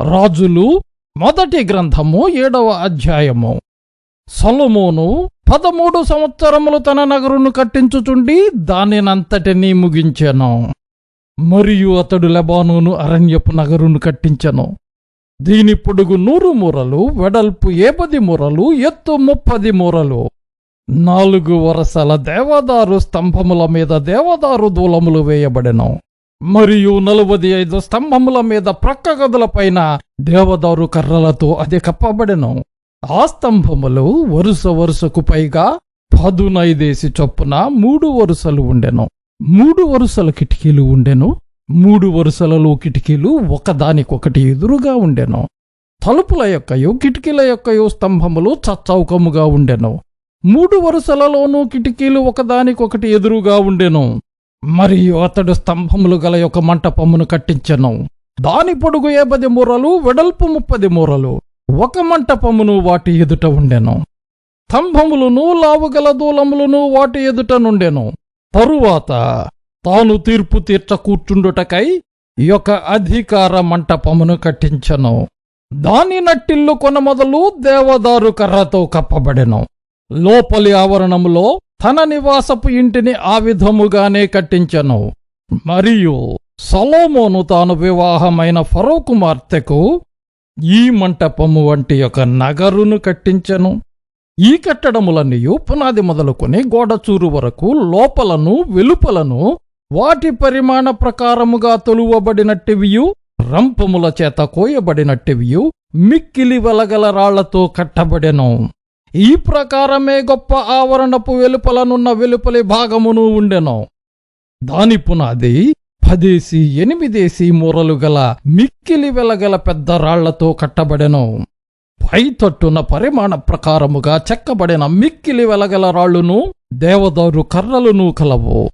రాజులు మొదటి గ్రంథము ఏడవ అధ్యాయము. సొలమోను పదమూడు సంవత్సరములు తన నగరును కట్టించుచుండి దానినంతటినీ ముగించెను. మరియు అతడు లెబానోను అరణ్యపు నగరును కట్టించెను. దీని పొడుగు నూరు మూరలు వెడల్పు ఏపది మూరలు ఎత్తు ముప్పది మూరలు. నాలుగు వరసల దేవదారు స్తంభముల మీద దేవదారు దూలములు వేయబడెను. మరియు నలభై ఐదు స్తంభముల మీద ప్రక్క గదులపైన దేవదారు కర్రలతో అది కప్పబడెను. ఆ స్తంభములు వరుస వరుసకు పైగా పదునైదేసి చొప్పున మూడు వరుసలు ఉండెను. మూడు వరుసల కిటికీలు ఉండెను. మూడు వరుసలలో కిటికీలు ఒకదానికొకటి ఎదురుగా ఉండెను. తలుపుల యొక్కయు కిటికీల యొక్కయు స్తంభములు చచ్చౌకముగా ఉండెను. మూడు వరుసలలోనూ కిటికీలు ఒకదానికొకటి ఎదురుగా ఉండెను. మరియు అతడు స్తంభములు గల యొక్క మంటపమును కట్టించెను. దాని పొడుగు ఏపది మూరలు వెడల్పు ముప్పది మూరలు. ఒక మంటపమును వాటి ఎదుట ఉండెను. స్తంభములను లావుగల దూలములను వాటి ఎదుట నుండెను. తరువాత తాను తీర్పు తీర్చ కూర్చుండుటకై ఈ యొక్క అధికార మంటపమును కట్టించెను. దాని నట్టిల్లు కొనమొదలు దేవదారు కర్రతో కప్పబడెను. లోపలి ఆవరణములో తన నివాసపు ఇంటిని ఆ విధముగానే కట్టించెను. మరియు సొలోమోను తాను వివాహమైన ఫరో కుమార్తెకు ఈ మంటపము వంటి ఒక నగరును కట్టించెను. ఈ కట్టడములన్నీయు పునాది మొదలుకొని గోడచూరు వరకు లోపలను వెలుపలను వాటి పరిమాణ ప్రకారముగా తొలువబడినట్టివియు రంపముల చేత కోయబడినట్టివియు మిక్కిలి వెలగల రాళ్ళతో కట్టబడెను. ఈ ప్రకారమే గొప్ప ఆవరణపు వెలుపలనున్న వెలుపలి భాగమును ఉండెను. దాని పునాది పదేసి ఎనిమిదేసి మూరలు గల మిక్కిలి వెలగల పెద్ద రాళ్ళతో కట్టబడెను. పైతట్టున పరిమాణ ప్రకారముగా చెక్కబడిన మిక్కిలి వెలగల రాళ్ళును దేవదారు కర్రలును కలవు.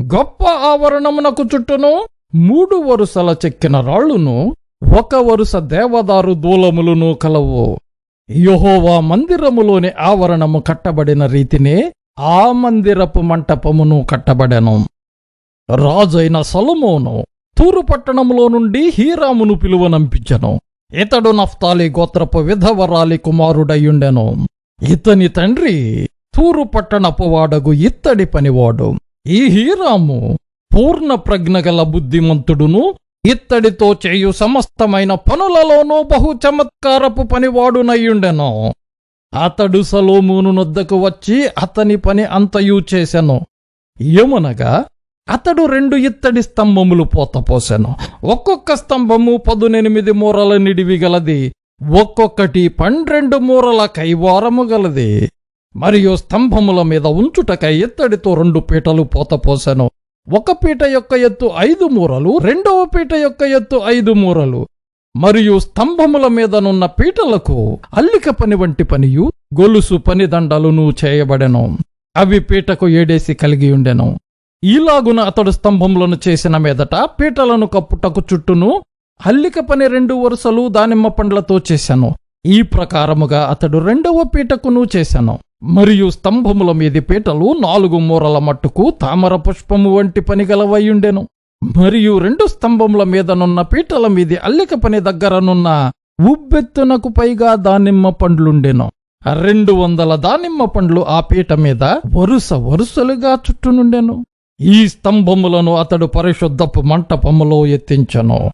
గొప్ప ఆవరణమునకు చుట్టూను మూడు వరుసల చెక్కిన రాళ్ళును ఒక వరుస దేవదారు దూలములును కలవు. యెహోవా మందిరములోని ఆవరణము కట్టబడిన రీతినే ఆ మందిరపు మంటపమును కట్టబడెను. రాజైన సొలొమోను తూరు పట్టణములో నుండి హీరామును పిలువనంపించెను ఇతడు నఫ్తాలి గోత్రపు విధవరాలి కుమారుడయ్యుండెను. ఇతని తండ్రి తూరు పట్టణపు వాడగు ఇత్తడి పనివాడు. ఈ హీరాము పూర్ణ ప్రజ్ఞగల బుద్ధిమంతుడును ఇత్తడితో చేయు సమస్తమైన పనులలోనూ బహు చమత్కారపు పనివాడునయ్యుండెను. అతడు సలోమును నొద్దకు వచ్చి అతని పని అంతయూ చేశాను ఏమనగా అతడు రెండు ఇత్తడి స్తంభములు పోతపోసెను. ఒక్కొక్క స్తంభము పదునెనిమిది మూరల నిడివి గలది. ఒక్కొక్కటి పన్నెండు మూరల కైవారము గలది. మరియు స్తంభముల మీద ఉంచుటకై ఇత్తడితో రెండు పీటలు పోతపోసెను. ఒక పీట యొక్క ఎత్తు ఐదు మూరలు రెండవ పీట యొక్క ఎత్తు ఐదు మూరలు. మరియు స్తంభముల మీదనున్న పీటలకు అల్లిక పని వంటి పనియు గొలుసు పని దండలును చేయబడెను. అవి పీటకు ఏడేసి కలిగి ఉండెను. ఈలాగున అతడు స్తంభములను చేసిన మీదట పీటలను కప్పుటకు చుట్టూను అల్లిక పని రెండు వరుసలు దానిమ్మ పండ్లతో చేశాను ఈ ప్రకారముగా అతడు రెండవ పీటకును చేశాను మరియు స్తంభముల మీది పీటలు నాలుగు మూరల మట్టుకు తామర పుష్పము వంటి పని గలవయ్యుండెను మరియు రెండు స్తంభముల మీదనున్న పీటల మీది అల్లిక పని దగ్గరనున్న ఉబ్బెత్తునకు పైగా దానిమ్మ పండ్లుండెను. రెండు వందల దానిమ్మ పండ్లు ఆ పీట మీద వరుస వరుసలుగా చుట్టునుండెను. ఈ స్తంభములను అతడు పరిశుద్ధపు మంటపములో ఎత్తించెను.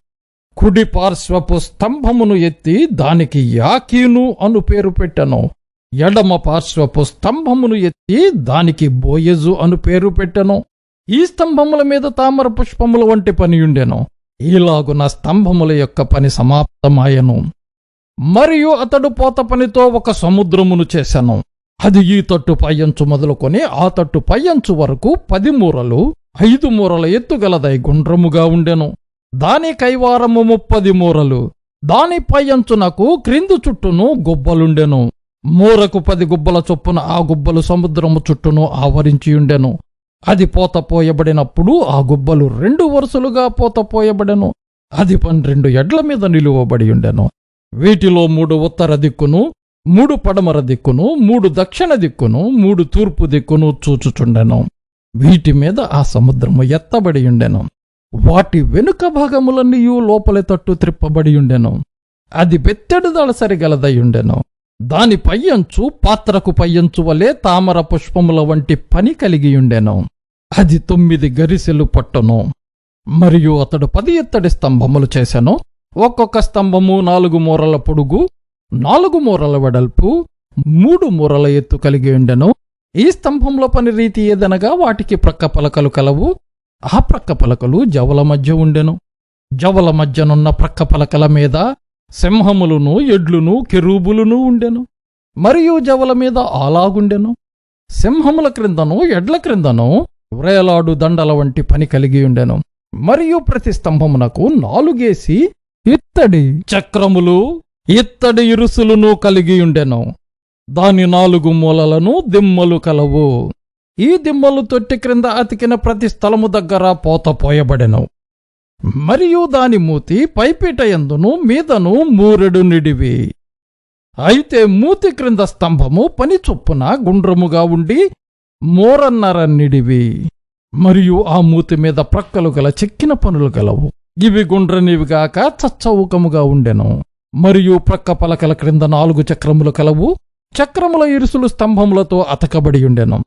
కుడి పార్శ్వపు స్తంభమును ఎత్తి దానికి యాకీను అను పేరు పెట్టెను. ఎడమ పార్శ్వపు స్తంభమును ఎత్తి దానికి బోయజు అను పేరు పెట్టెను. ఈ స్తంభముల మీద తామర పుష్పముల వంటి పనియుండెను ఈలాగున స్తంభముల యొక్క పని సమాప్తమాయెను. మరియు అతడు పోత పనితో ఒక సముద్రమును చేశాను అది ఈ తట్టు పయ్యంచు మొదలుకొని ఆ తట్టు పయ్యంచు వరకు పది మూరలు ఐదు మూరల ఎత్తుగలదై గుండ్రముగా ఉండెను. దాని కైవారము ముప్పది మూరలు దాని పయ్యంచునకు క్రిందు చుట్టూను గుబ్బలుండెను. మూరకు పది గుబ్బల చొప్పున ఆ గుబ్బలు సముద్రము చుట్టూను ఆవరించియుండెను అది పోతపోయబడినప్పుడు ఆ గుబ్బలు రెండు వరుసలుగా పోతపోయబడెను అది పన్నెండు ఎడ్ల మీద నిలువబడి ఉండెను. వీటిలో మూడు ఉత్తర దిక్కును మూడు పడమర దిక్కును మూడు దక్షిణ దిక్కును మూడు తూర్పు దిక్కును చూచుచుండెను. వీటి మీద ఆ సముద్రము ఎత్తబడి ఉండెను. వాటి వెనుక భాగములన్నీయు లోపలి తట్టు త్రిప్పబడి ఉండెను. అది బెత్తెడు దళసరి గలదయుండెను దాని పయ్యంచు పాత్రకు పయ్యంచు వలె తామర పుష్పముల వంటి పని కలిగియుండెను అది తొమ్మిది గరిసెలు పట్టును. మరియు అతడు పది ఎత్తడి స్తంభములు చేశాను ఒక్కొక్క స్తంభము నాలుగు మూరల పొడుగు నాలుగు మూరల వెడల్పు మూడు మూరల ఎత్తు కలిగి ఉండెను. ఈ స్తంభంలో పని రీతి ఏదనగా వాటికి ప్రక్క పలకలు కలవు. ఆ ప్రక్క పలకలు జవల మధ్య ఉండెను. జవల మధ్యనున్న ప్రక్క పలకల మీద సింహములును ఎడ్లును కెరూబులును ఉండెను మరియు జవల మీద ఆలాగుండెను. సింహముల క్రిందను ఎడ్ల క్రిందను వ్రేలాడు దండల వంటి పని కలిగి ఉండెను. మరియు ప్రతి స్తంభమునకు నాలుగేసి ఇత్తడి చక్రములు ఇత్తడి ఇరుసులును కలిగి ఉండెను. దాని నాలుగు మూలలను దిమ్మలు కలవు. ఈ దిమ్మలు తొట్టి క్రింద అతికిన ప్రతి స్థలము దగ్గర పోత పోయబడెను. మరియు దాని మూతి పైపీటయందును మీదను మూరెడు నిడివి. అయితే మూతి క్రింద స్తంభము పని చొప్పున గుండ్రముగా ఉండి మోరన్నర నిడివి. మరియు ఆ మూతి మీద ప్రక్కలు గల చెక్కిన పనులు గలవు. ఇవి గుండ్రనివిగాక చచ్చవుకముగా ఉండెను. మరియు ప్రక్క పలకల క్రింద నాలుగు చక్రములు కలవు. చక్రముల ఇరుసులు స్తంభములతో అతకబడి ఉండెను.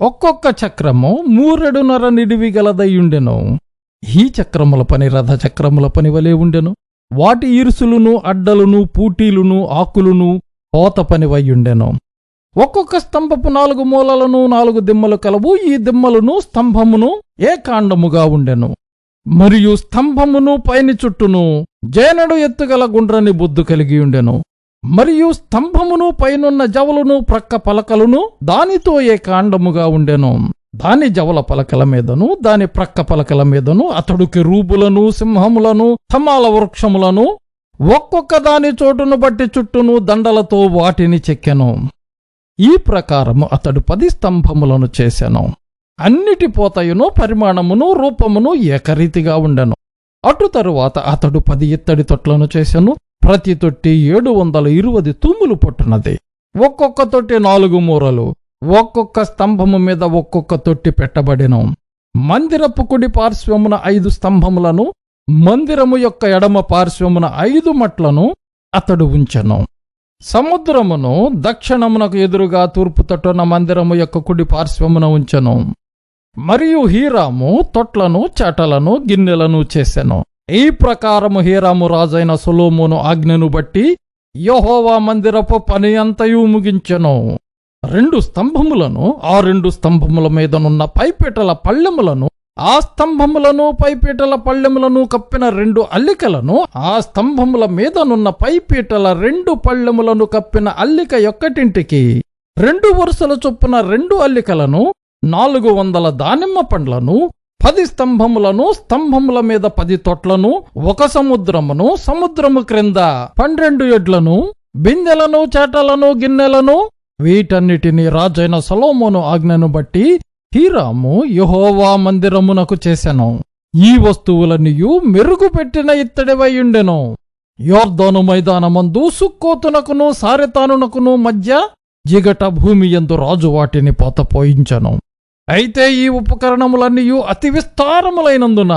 ఒక్కొక్క చక్రము మూరెడునర నిడివి గలదయ్యుండెను ఈ చక్రముల పని రథచక్రముల పని వలె ఉండెను. వాటి ఇరుసులును అడ్డలును పూటీలును ఆకులును పోత పనివయ్యుండెను ఒక్కొక్క స్తంభపు నాలుగు మూలలను నాలుగు దిమ్మలు కలవు. ఈ దిమ్మలను స్తంభమును ఏకాండముగా ఉండెను. మరియు స్తంభమును పైని చుట్టూను జైనడు ఎత్తుగల గుండ్రని బుద్ధు కలిగి ఉండెను. మరియు స్తంభమును పైనున్న జవలును ప్రక్క పలకలును దానితో ఏకాండముగా ఉండెను. దాని జవల పలకల మీదను దాని ప్రక్క పలకల మీదను అతడు కెరూబులను సింహములను తమాల వృక్షములను ఒక్కొక్క దాని చోటును బట్టి చుట్టూను దండలతో వాటిని చెక్కెను. ఈ ప్రకారము అతడు పది స్తంభములను చేశాను అన్నిటి పోతయును పరిమాణమును రూపమును ఏకరీతిగా ఉండెను. అటు తరువాత అతడు పది ఇత్తడి తొట్లను చేశాను ప్రతి తొట్టి ఏడు వందల ఇరువది తూములు పొట్టునది. ఒక్కొక్క తొట్టి నాలుగు మూరలు. ఒక్కొక్క స్తంభము మీద ఒక్కొక్క తొట్టి పెట్టబడెను. మందిరపు కుడి పార్శ్వమున ఐదు స్తంభములను మందిరము యొక్క ఎడమ పార్శ్వమున ఐదు మట్లను అతడు ఉంచెను. సముద్రమును దక్షిణమునకు ఎదురుగా తూర్పు తట్టున మందిరము యొక్క కుడి పార్శ్వమున ఉంచెను. మరియు హీరాము తొట్లను చెటలను గిన్నెలను చేసెను. ఈ ప్రకారము హీరాము రాజైన సులోమును ఆజ్ఞను బట్టి యహోవా మందిరపు పని అంతయు ముగించెను. రెండు స్తంభములను ఆ రెండు స్తంభముల మీదనున్న పైపీటల పళ్ళెములను ఆ స్తంభములను పైపీటల పళ్ళెములను కప్పిన రెండు అల్లికలను ఆ స్తంభముల మీదనున్న పైపీటల రెండు పళ్ళెములను కప్పిన అల్లిక యొక్కటింటికి. రెండు వరుసల చొప్పున రెండు అల్లికలను నాలుగు వందల దానిమ్మ పండ్లను పది స్తంభములను స్తంభముల మీద పది తొట్లను ఒక సముద్రమును సముద్రము క్రింద పన్నెండు ఎడ్లను బిందెలను చేటలను గిన్నెలను వీటన్నిటిని రాజైన సలోమోను ఆజ్ఞను బట్టి హీరాము యహోవా మందిరమునకు చేశాను ఈ వస్తువులన్నీయు మెరుగుపెట్టిన ఇత్తడివైయుండెను యోర్దాను మైదానమందు సుక్కోతునకును సారెతానునకును మధ్య జిగట భూమి ఎందు రాజు వాటిని పోతపోయించను. అయితే ఈ ఉపకరణములన్నీయు అతి విస్తారములైనందున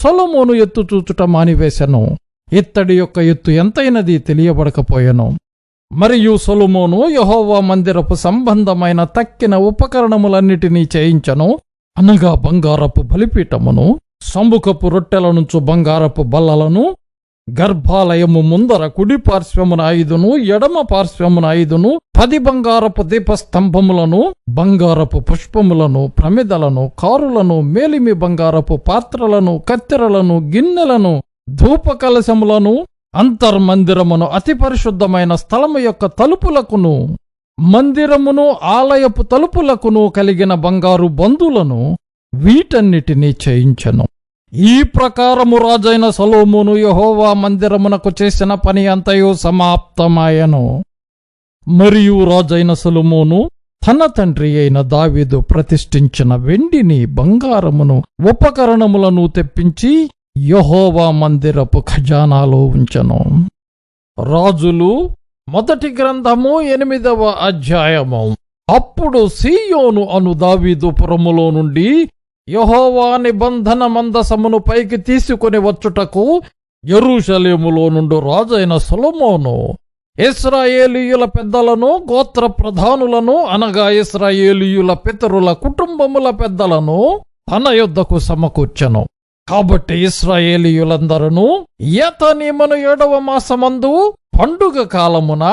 సొలమోను ఎత్తు చూచుట మానివేశను ఇత్తడి యొక్క ఎత్తు ఎంతైనది తెలియబడకపోయెను. మరియు సొలుమోను యహోవా మందిరపు సంబంధమైన తక్కిన ఉపకరణములన్నిటినీ చేయించను. అనగా బంగారపు బలిపీఠమును సంబుకపు రొట్టెల నుంచి బంగారపు బల్లలను గర్భాలయము ముందర కుడి పార్శ్వమున ఐదును ఎడమ పార్శ్వమున ఐదును పది బంగారపు దీపస్తంభములను బంగారపు పుష్పములను ప్రమిదలను కారులను మేలిమి బంగారపు పాత్రలను కత్తెరలను గిన్నెలను ధూపకలశములను అంతర్మందిరమును అతి పరిశుద్ధమైన స్థలము యొక్క తలుపులకును మందిరమును ఆలయపు తలుపులకును కలిగిన బంగారు బంధులను వీటన్నిటినీ చేయించను. ఈ ప్రకారము రాజైన సలోమును యహోవా మందిరమునకు చేసిన పని అంతయు సమాప్తమాయను. మరియు రాజైన సొలొమోను తన తండ్రి అయిన దావీదు ప్రతిష్ఠించిన వెండిని బంగారమును ఉపకరణములను తెప్పించి యహోవా మందిరపు ఖజానాలో ఉంచను. రాజులు మొదటి గ్రంథము ఎనిమిదవ అధ్యాయము. అప్పుడు సీయోను అను దావీదు పురములో నుండి యహోవా నిబంధన మందసమును పైకి తీసుకొని వచ్చుటకు ఎరుషలేములో నుండి రాజైన సొలొమోను ఇస్రాయేలీయుల పెద్దలను గోత్ర ప్రధానులను అనగా ఇస్రాయేలీయుల పితరుల కుటుంబముల పెద్దలను తన యుద్ధకు సమకూర్చను. కాబట్టి ఇస్రాయేలీయులందరూ ఏతనీమను ఏడవ మాసమందు పండుగ కాలమున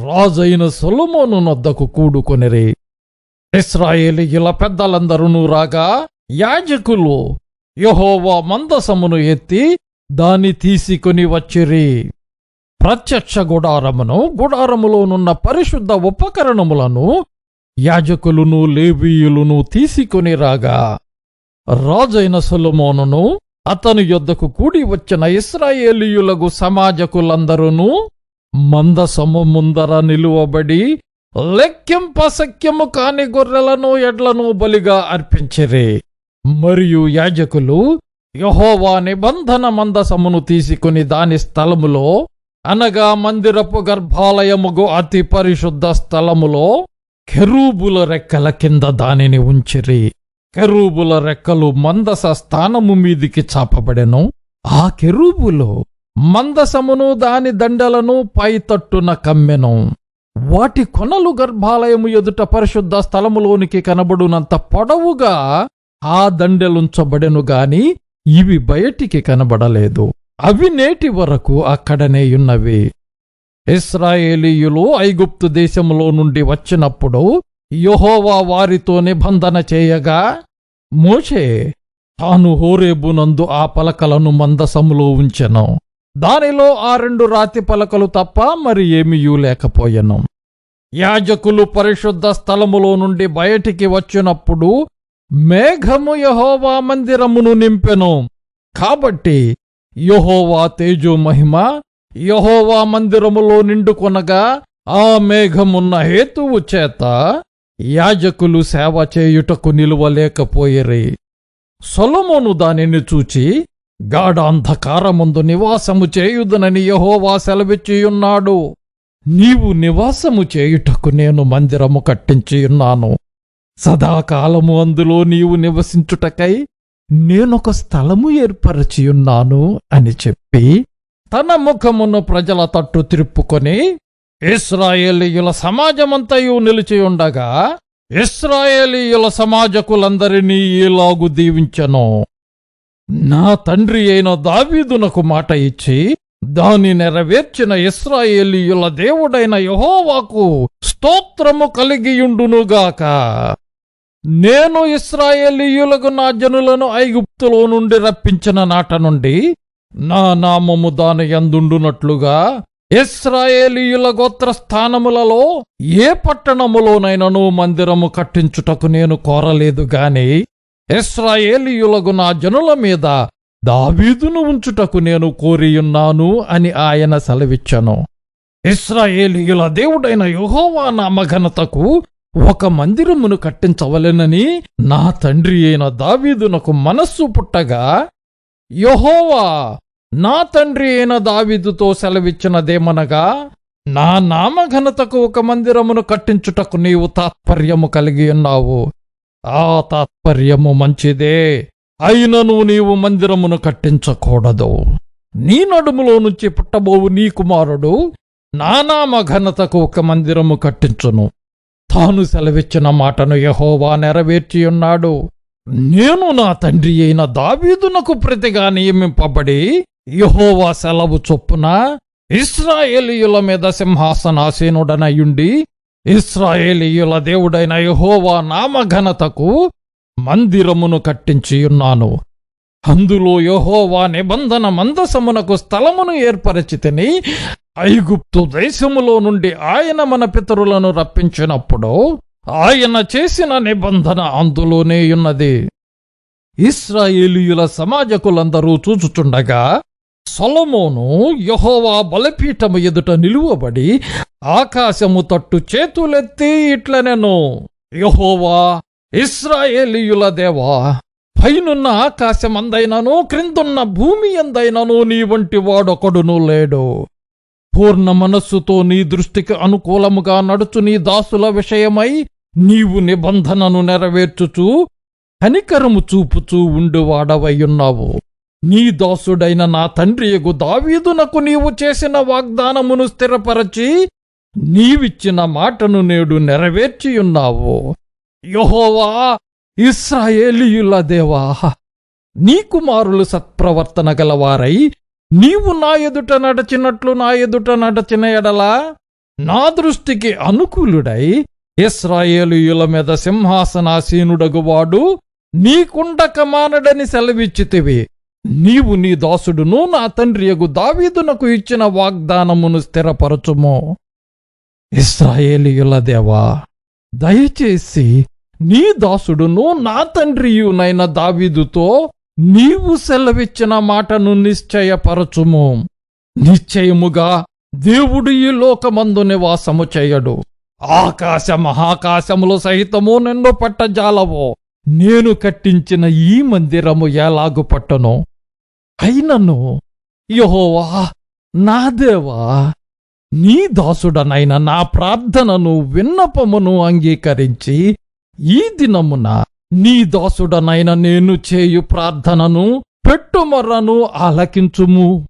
రాజైన సొలుమోను నొద్దకు కూడుకొనిరి. ఇస్రాయేలీయుల పెద్దలందరూ రాగా యాజకులు యహోవా మందసమును ఎత్తి దాని తీసుకొని వచ్చిరి. ప్రత్యక్ష గుడారమును గుడారములోనున్న పరిశుద్ధ ఉపకరణములను యాజకులును లేవీయులును తీసుకొని రాగా రాజైన సొలమోనును అతని యొద్దకు కూడి వచ్చిన ఇస్రాయేలీయులకు సమాజకులందరూ మందసము ముందర నిలువబడి లెక్కింపసక్యము కాని గొర్రెలను ఎడ్లను బలిగా అర్పించిరి. మరియు యాజకులు యహోవా నిబంధన మందసమును తీసుకుని దాని స్థలములో అనగా మందిరపు గర్భాలయముగు అతి పరిశుద్ధ స్థలములో కెరూబుల రెక్కల కింద దానిని ఉంచిరి. కెరూబుల రెక్కలు మందస స్థానము మీదికి చాపబడెను. ఆ కెరూబులు మందసమును దాని దండలను పైతట్టున కమ్మెను. వాటి కొనలు గర్భాలయము ఎదుట పరిశుద్ధ స్థలములోనికి కనబడునంత పొడవుగా ఆ దండెలుంచబడెను గాని ఇవి బయటికి కనబడలేదు. అవి నేటి వరకు అక్కడనే ఉన్నవి. ఇస్రాయేలీయులు ఐగుప్తు దేశములో నుండి వచ్చినప్పుడు యహోవా వారితో నిబంధన చేయగా మోషే తాను హోరేబునందు ఆ పలకలను మందసములో ఉంచెను. దానిలో ఆ రెండు రాతి పలకలు తప్ప మరి ఏమీయూ లేకపోయెను. యాజకులు పరిశుద్ధ స్థలములో నుండి బయటికి వచ్చినప్పుడు మేఘము యహోవా మందిరమును నింపెను. కాబట్టి యహోవా తేజో మహిమ యహోవా మందిరములో నిండుకొనగా ఆ మేఘమున్న హేతువు చేత యాజకులు సేవ చేయుటకు నిలువలేకపోయిరి. సొలమోను దానిని చూచి గాఢాంధకారముందు నివాసము చేయుదనని యహోవా సెలవిచ్చియున్నాడు. నీవు నివాసము చేయుటకు నేను మందిరము కట్టించియున్నాను. సదాకాలము అందులో నీవు నివసించుటకై నేనొక స్థలము ఏర్పరచియున్నాను అని చెప్పి తన ముఖమును ప్రజల తట్టు త్రిప్పుకొని ఇస్రాయేలీయుల సమాజమంతయు నిలిచియుండగా ఇస్రాయేలీయుల సమాజకులందరినీ ఈలాగు దీవించెను. నా తండ్రి అయిన దావీదునకు మాట ఇచ్చి దాని నెరవేర్చిన ఇస్రాయేలీయుల దేవుడైన యహోవాకు స్తోత్రము కలిగియుండునుగాక. నేను ఇస్రాయేలీయులకు నా జనులను ఐగుప్తులో నుండి రప్పించిన నాట నుండి నా నామము దాని యందుండునట్లుగా ఇస్రాయేలీయుల గోత్ర స్థానములలో ఏ పట్టణములోనైనను మందిరము కట్టించుటకు నేను కోరలేదు గాని ఇస్రాయేలీయులకు నా జనుల మీద దావీదును ఉంచుటకు నేను కోరియున్నాను అని ఆయన సెలవిచ్చను. ఇస్రాయేలీయుల దేవుడైన యుహోవా నామఘనతకు ఒక మందిరమును కట్టించవలెనని నా తండ్రి అయిన దావీదునకు మనస్సు పుట్టగా యహోవా నా తండ్రి అయిన దావిదుతో సెలవిచ్చినదేమనగా నా నామఘనతకు ఒక మందిరమును కట్టించుటకు నీవు తాత్పర్యము కలిగి ఉన్నావు. ఆ తాత్పర్యము మంచిదే. అయినను నీవు మందిరమును కట్టించకూడదు. నీ నడుములో నుంచి పుట్టబోవు నీ కుమారుడు నా నామఘనతకు ఒక మందిరము కట్టించును. తాను సెలవిచ్చిన మాటను యహోవా నెరవేర్చియున్నాడు. నేను నా తండ్రి అయిన దావీదునకు ప్రతిగా నియమింపబడి యహోవా సెలవు చొప్పున ఇస్రాయేలీయుల మీద సింహాసనాసీనుడనయుండి ఇస్రాయేలీయుల దేవుడైన యహోవా నామఘనతకు మందిరమును కట్టించియున్నాను అందులో యహోవా నిబంధన మందసమునకు స్థలమును ఏర్పరచితిని ఐగుప్తు దేశములో నుండి ఆయన మన పితరులను రప్పించినప్పుడు ఆయన చేసిన నిబంధన అందులోనే ఉన్నది. ఇస్రాయేలీయుల సమాజకులందరూ చూచుచుండగా సొలమోను యహోవా బలపీఠము ఎదుట నిలువబడి ఆకాశము తట్టు చేతులెత్తి ఇట్లనెను. యహోవా ఇస్రాయేలీయుల దేవా పైనున్న ఆకాశమందైనను క్రిందున్న భూమి ఎందైనను నీ వంటి వాడొకడును లేడు. పూర్ణ మనస్సుతో నీ దృష్టికి అనుకూలముగా నడుచు నీ దాసుల విషయమై నీవు నిబంధనను నెరవేర్చుచు కనికరము చూపుచూ ఉండువాడవయ్యున్నావు నీ దాసుడైన నా తండ్రియగు దావీదునకు నీవు చేసిన వాగ్దానమును స్థిరపరచి నీవిచ్చిన మాటను నేడు నెరవేర్చియున్నావు. యహోవా ఇస్రాయేలీయుల దేవా నీ కుమారులు సత్ప్రవర్తన గలవారై నీవు నా ఎదుట నడచినట్లు నా ఎదుట నడచిన ఎడలా నా దృష్టికి అనుకూలుడై ఇస్రాయేలీయుల మీద సింహాసనాసీనుడగువాడు నీకుండ మానడని సెలవిచ్చితివి. నీవు నీ దాసుడును నా తండ్రియగు దావీదునకు ఇచ్చిన వాగ్దానమును స్థిరపరచుము. ఇస్రాయేలీయుల దేవా దయచేసి నీ దాసుడును నా తండ్రియునైన దావీదుతో నీవు సెలవిచ్చిన మాటను నిశ్చయపరచుము. నిశ్చయముగా దేవుడు ఈ లోకమందు నివాసము చేయడు. ఆకాశ మహాకాశములు సహితము నిన్ను పట్టజాలవో. నేను కట్టించిన ఈ మందిరము ఎలాగు పట్టను? అయినను. యహోవా నా దేవా నీ దాసుడనైన నా ప్రార్థనను విన్నపమును అంగీకరించి ఈ దినమున నీ దాసుడనైన నేను చేయు ప్రార్థనను పెట్టుమర్రను ఆలకించుము.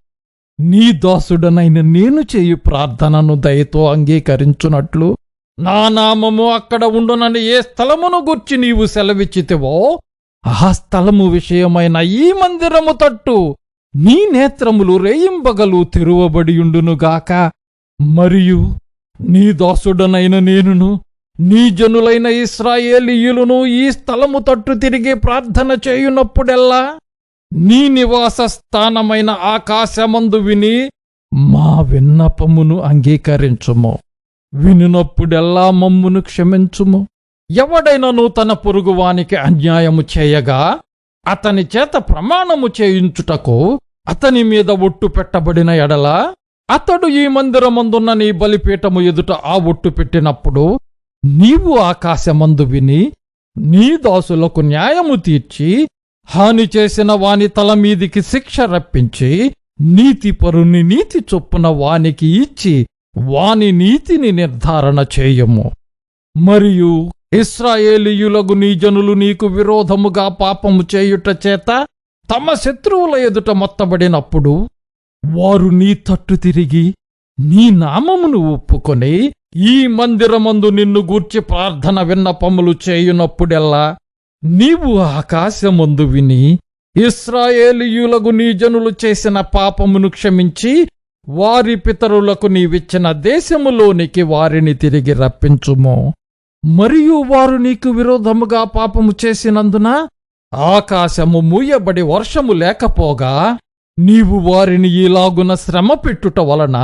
నీ దాసుడనైన నేను చేయు ప్రార్థనను దయతో అంగీకరించునట్లు నా నామము అక్కడ ఉండునని ఏ స్థలమును గుర్చి నీవు సెలవిచ్చితివో ఆ స్థలము విషయమైన ఈ మందిరము తట్టు నీ నేత్రములు రేయింబగలు తెరువబడియుండునుగాక మరియు నీ దాసుడనైన నేనును నీ జనులైన ఇస్రాయేలీయులను ఈ స్థలము తట్టు తిరిగి ప్రార్థన చేయునప్పుడెల్లా నీ నివాస స్థానమైన ఆకాశమందు విని మా విన్నపమును అంగీకరించుము. వినునప్పుడెల్లా మమ్మును క్షమించుము. ఎవడైనను తన పొరుగువానికి అన్యాయము చేయగా అతని చేత ప్రమాణము చేయించుటకు అతని మీద ఒట్టు పెట్టబడిన ఎడల అతడు ఈ మందిరమందున్న నీ బలిపీఠము ఎదుట ఆ ఒట్టు పెట్టినప్పుడు నీవు ఆకాశమందు విని నీ దాసులకు న్యాయము తీర్చి హాని చేసిన వాని తల మీదికి శిక్ష రప్పించి నీతిపరుని నీతి చొప్పున వానికి ఇచ్చి వాని నీతిని నిర్ధారణ చేయము. మరియు ఇస్రాయేలీయులకు నీ జనులు నీకు విరోధముగా పాపము చేయుట చేత తమ శత్రువుల ఎదుట మొత్తబడినప్పుడు వారు నీ తట్టు తిరిగి నీ నామమును ఒప్పుకొని ఈ మందిరమందు నిన్ను గూర్చి ప్రార్థన విన్నపములు చేయునప్పుడెల్లా నీవు ఆకాశమందు విని ఇస్రాయేలీయులకు నీ జనులు చేసిన పాపమును క్షమించి వారి పితరులకు నీవిచ్చిన దేశములోనికి వారిని తిరిగి రప్పించుము. మరియు వారు నీకు విరోధముగా పాపము చేసినందున ఆకాశము మూయబడి వర్షము లేకపోగా నీవు వారిని ఈలాగున శ్రమ పెట్టుట వలన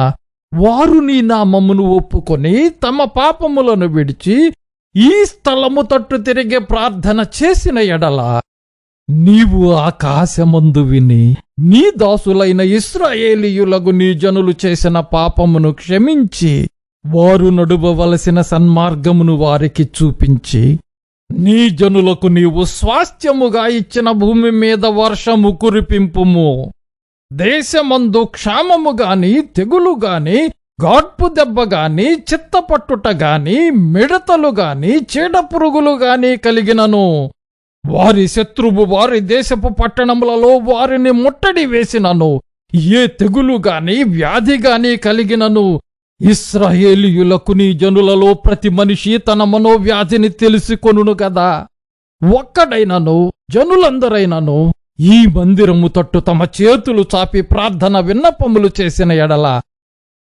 వారు నీ నామమును ఒప్పుకొని తమ పాపములను విడిచి ఈ స్థలము తట్టు తిరిగి ప్రార్థన చేసిన ఎడల నీవు ఆకాశమందు విని నీ దాసులైన ఇస్రాయేలీయులకు నీ జనులు చేసిన పాపమును క్షమించి వారు నడువవలసిన సన్మార్గమును వారికి చూపించి నీ జనులకు నీవు స్వాస్థ్యముగా ఇచ్చిన భూమి మీద వర్షము కురిపింపుము. దేశమందు క్షామము గాని తెగులు గాని గాడ్పు దెబ్బ గాని చిత్తపట్టుట గాని మిడతలు గాని చీడపురుగులు గాని కలిగినను. వారి శత్రువు వారి దేశపు పట్టణములలో వారిని ముట్టడి వేసినను. ఏ తెగులు గాని వ్యాధి గాని కలిగినను. ఇస్రాయేలీయులకు నీ జనులలో ప్రతి మనిషి తన మనోవ్యాధిని తెలుసుకొనును కదా ఒక్కడైనను జనులందరైనను ఈ మందిరము తట్టు తమ చేతులు చాపి ప్రార్థన విన్నపములు చేసిన ఎడల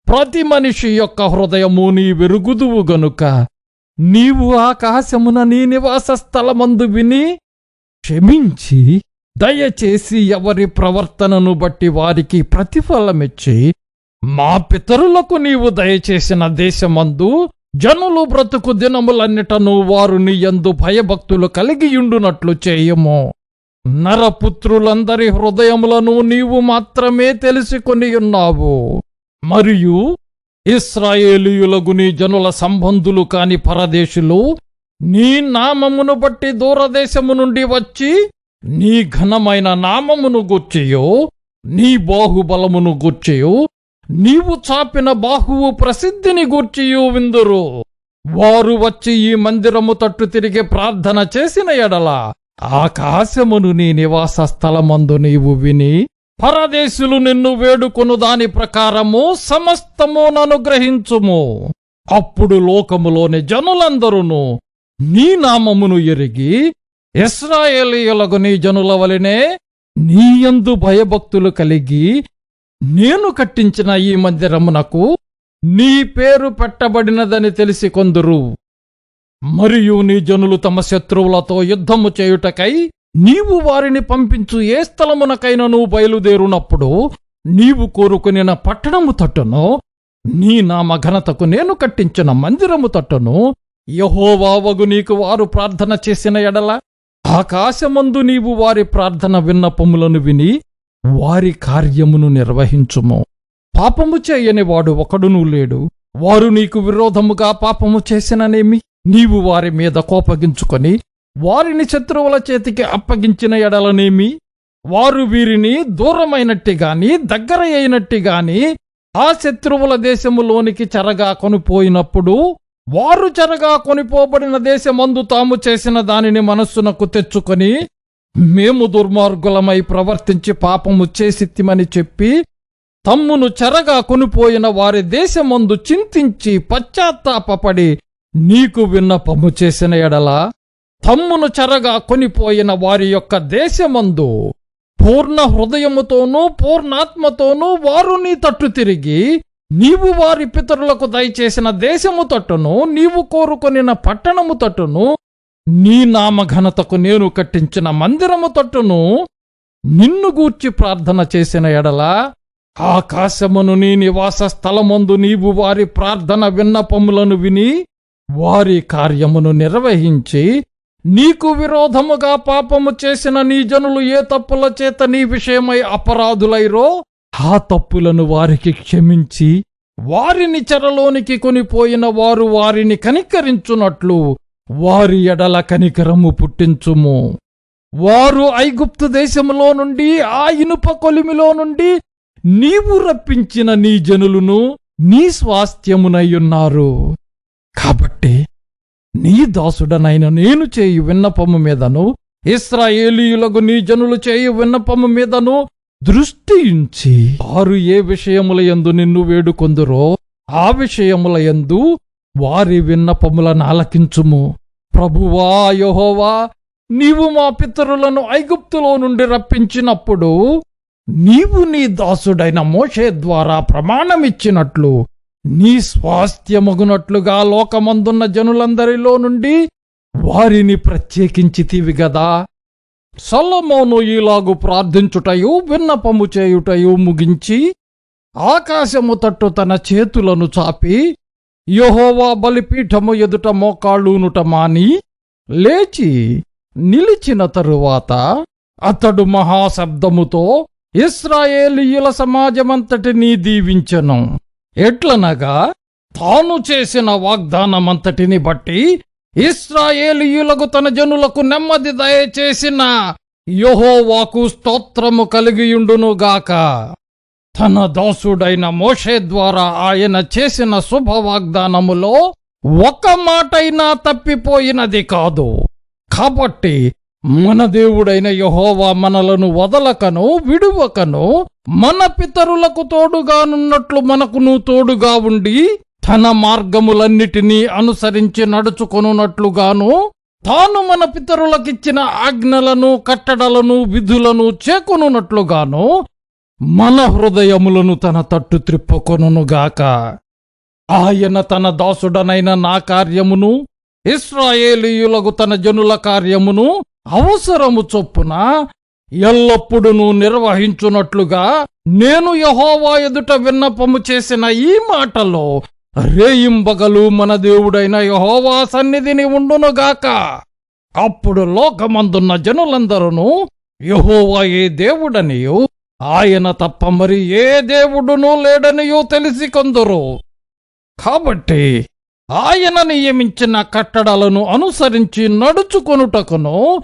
ప్రతి మనిషి యొక్క హృదయము నీ వెరుగుదువు గనుక. నీవు ఆకాశమున నీ నివాస స్థలమందు విని క్షమించి దయచేసి ఎవరి ప్రవర్తనను బట్టి వారికి ప్రతిఫలమిచ్చి మా పితరులకు నీవు దయచేసిన దేశమందు జనులు బ్రతుకు దినములన్నిటను వారు నీ యందు భయభక్తులు కలిగియుండునట్లు చేయము. నరపుత్రులందరి హృదయములను నీవు మాత్రమే తెలుసుకొని ఉన్నావు. మరియు ఇస్రాయేలీయులగు నీ జనుల సంబంధులు కాని పరదేశులు నీ నామమును బట్టి దూరదేశము నుండి వచ్చి నీ ఘనమైన నామమును గుర్చియో నీ బాహుబలమును గుర్చియో నీవు చాపిన బాహువు ప్రసిద్ధిని గూర్చియు విందురు. వారు వచ్చి ఈ మందిరము తట్టు తిరిగి ప్రార్థన చేసిన ఎడల ఆకాశమును నీ నివాస స్థలమందు నీవు విని పరదేశులు నిన్ను వేడుకొను దాని ప్రకారము సమస్తము ననుగ్రహించుము అప్పుడు లోకములోని జనులందరూను నీ నామమును ఎరిగి ఇస్రాయేలీయులకు నీ జనుల వలనే నీయందు భయభక్తులు కలిగి నేను కట్టించిన ఈ మందిరమునకు నీ పేరు పెట్టబడినదని తెలిసి కొందరు. మరియు నీ జనులు తమ శత్రువులతో యుద్ధము చేయుటకై నీవు వారిని పంపించు ఏ స్థలమునకైనా నువ్వు బయలుదేరునప్పుడు నీవు కోరుకునిన పట్టణము తట్టును నీ నామ ఘనతకు నేను కట్టించిన మందిరము తట్టును యహోవావగు నీకు వారు ప్రార్థన చేసిన ఎడల ఆకాశమందు నీవు వారి ప్రార్థన విన్నపములను విని వారి కార్యమును నిర్వహించుము. పాపము చేయనివాడు ఒకడునూ లేడు. వారు నీకు విరోధముగా పాపము చేసిననేమి? నీవు వారి మీద కోపగించుకొని వారిని శత్రువుల చేతికి అప్పగించిన ఎడలనేమి? వారు వీరిని దూరమైనట్టి గాని దగ్గర అయినట్టి గాని ఆ శత్రువుల దేశములోనికి చెరగా కొనిపోయినప్పుడు వారు చెరగా కొనిపోబడిన దేశమందు తాము చేసిన దానిని మనస్సునకు తెచ్చుకొని మేము దుర్మార్గులమై ప్రవర్తించి పాపము చేసిత్తిమని చెప్పి తమ్మును చెరగా కొనిపోయిన వారి దేశమందు చింతించి పశ్చాత్తాపపడి నీకు విన్నపము చేసిన ఎడల తమ్మును చెరగా కొనిపోయిన వారి యొక్క దేశమందు పూర్ణ హృదయముతోనూ పూర్ణాత్మతోనూ వారు నీ తట్టు తిరిగి నీవు వారి పితరులకు దయచేసిన దేశము తట్టును నీవు కోరుకొనిన పట్టణము తట్టును నీ నామఘనతకు నేను కట్టించిన మందిరము తట్టును నిన్ను గూర్చి ప్రార్థన చేసిన ఎడల ఆకాశమును నీ నివాస స్థలమందు నీవు వారి ప్రార్థన విన్నపములను విని వారి కార్యమును నిర్వహించి నీకు విరోధముగా పాపము చేసిన నీ జనులు ఏ తప్పుల చేత నీ విషయమై అపరాధులైరో ఆ తప్పులను వారికి క్షమించి వారిని చెరలోనికి కొనిపోయిన వారు వారిని కనికరించునట్లు వారి ఎడల కనికరము పుట్టించుము. వారు ఐగుప్తు దేశములో నుండి ఆ ఇనుప కొలిమిలో నుండి నీవు రప్పించిన నీ జనులను నీ స్వాస్థ్యమునయ్యున్నారు కాబట్టి నీ దాసుడనైన నేను చేయు విన్నపము మీదను ఇస్రాయేలీయులకు నీ జనులు చేయు విన్నపము మీదను దృష్టించి వారు ఏ విషయముల యందు నిన్ను వేడుకొందురో ఆ విషయముల యందు వారి విన్నపములను ఆలకించుము. ప్రభువా యహోవా నీవు మా పితరులను ఐగుప్తులో నుండి రప్పించినప్పుడు నీవు నీ దాసుడైన మోషే ద్వారా ప్రమాణమిచ్చినట్లు నీ స్వాస్థ్యమగునట్లుగా లోకమందున్న జనులందరిలో నుండి వారిని ప్రత్యేకించితివి గదా. సొలొమోను ఈలాగు ప్రార్థించుటయు విన్నపము చేయుటయు ముగించి ఆకాశము తట్టు తన చేతులను చాపి యహోవా బలిపీఠము ఎదుట మోకాళ్ళూనుట మాని లేచి నిలిచిన తరువాత అతడు మహాశబ్దముతో ఇస్రాయేలీయుల సమాజమంతటినీ దీవించను. ఎట్లనగా తాను చేసిన వాగ్దానమంతటిని బట్టి ఇస్రాయేలీయులకు తన జనులకు నెమ్మది దయచేసిన యెహోవాకు స్తోత్రము కలిగియుండునుగాక తన దాసుడైన మోషే ద్వారా ఆయన చేసిన శుభ వాగ్దానములో ఒక మాటైనా తప్పిపోయినది కాదు. కాబట్టి మన దేవుడైన యహోవా మనలను వదలకను విడువకను మన పితరులకు తోడుగానున్నట్లు మనకును తోడుగా ఉండి తన మార్గములన్నిటినీ అనుసరించి నడుచుకొనున్నట్లుగాను తాను మన పితరులకిచ్చిన ఆజ్ఞలను కట్టడలను విధులను చేకొనున్నట్లుగాను మన హృదయములను తన తట్టు త్రిప్పుకొనుగాక ఆయన తన దాసుడనైన నా కార్యమును ఇస్రాయేలీయులకు తన జనుల కార్యమును అవసరము చొప్పున ఎల్లప్పుడూ నిర్వహించున్నట్లుగా నేను యహోవా ఎదుట విన్నపము చేసిన ఈ మాటలో రేయింబగలు మన దేవుడైన యహోవా సన్నిధిని ఉండునుగాక అప్పుడు లోకమందున్న జనులందరూ యహోవా ఏ దేవుడనియు ఆయన తప్ప మరి ఏ దేవుడునూ లేడనియో తెలిసి కొందరు. కాబట్టి ఆయన నియమించిన కట్టడలను అనుసరించి నడుచుకొనుటకును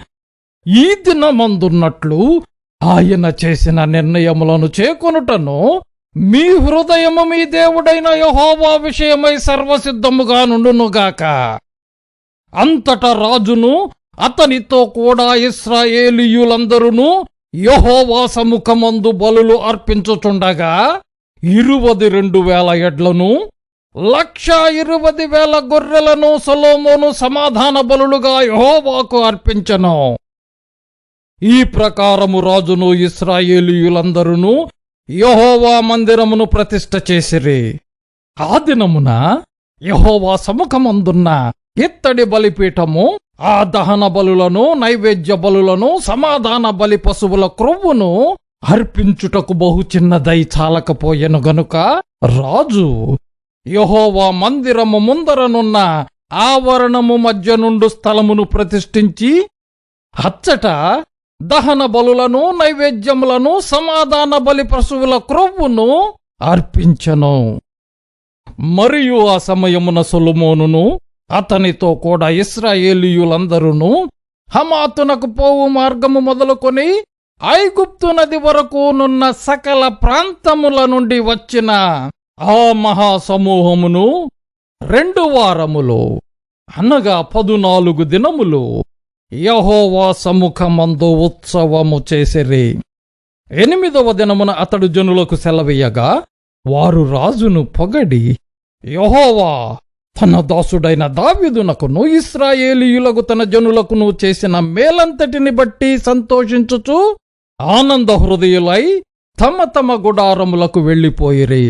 ఈ దినమందున్నట్లు ఆయన చేసిన నిర్ణయములను చేకొనుటను మీ హృదయము మీ దేవుడైన యహోవా విషయమై సర్వసిద్ధముగా నుండునుగాక. అంతట రాజును అతనితో కూడా ఇస్రాయేలీయులందరూ యహోవా సముఖమందు బలులు అర్పించుచుండగా ఇరువది రెండు వేల ఎడ్లను లక్ష ఇరువది వేల గొర్రెలను సొలోమోను సమాధాన బలులుగా యహోవాకు అర్పించను. ఈ ప్రకారము రాజును ఇస్రాయేలీయులందరూ యహోవా మందిరమును ప్రతిష్ఠ చేసిరి. ఆ దినమున యహోవా సముఖమందున్న ఇత్తడి బలిపీఠము ఆ దహన బలులను నైవేద్య బలులను సమాధాన బలి పశువుల క్రొవ్వును అర్పించుటకు బహు చిన్నదై చాలకపోయెను గనుక రాజు యహోవా మందిరము ముందరనున్న ఆవరణము మధ్య నుండు స్థలమును ప్రతిష్ఠించి అచ్చట దహన బలులను నైవేద్యములను సమాధాన బలి పశువుల క్రొవ్వును అర్పించను. మరియు ఆ సమయమున సొలుమోనును అతనితో కూడా ఇస్రాయేలీయులందరూ హమాతునకు పోవు మార్గము మొదలుకొని ఐగుప్తు నది వరకు నున్న సకల ప్రాంతముల నుండి వచ్చిన ఆ మహాసమూహమును రెండు వారములు అనగా పదునాలుగు దినములు యహోవా సముఖమందు ఉత్సవము చేసిరి. ఎనిమిదవ దినమున అతడు జనులకు సెలవేయగా వారు రాజును పొగడి యహోవా తన దాసుడైన దావీదునకును ఇస్రాయేలీయులకు తన జనులకును చేసిన మేలంతటిని బట్టి సంతోషించుచు ఆనంద హృదయులై తమ తమ గుడారములకు వెళ్ళిపోయిరి.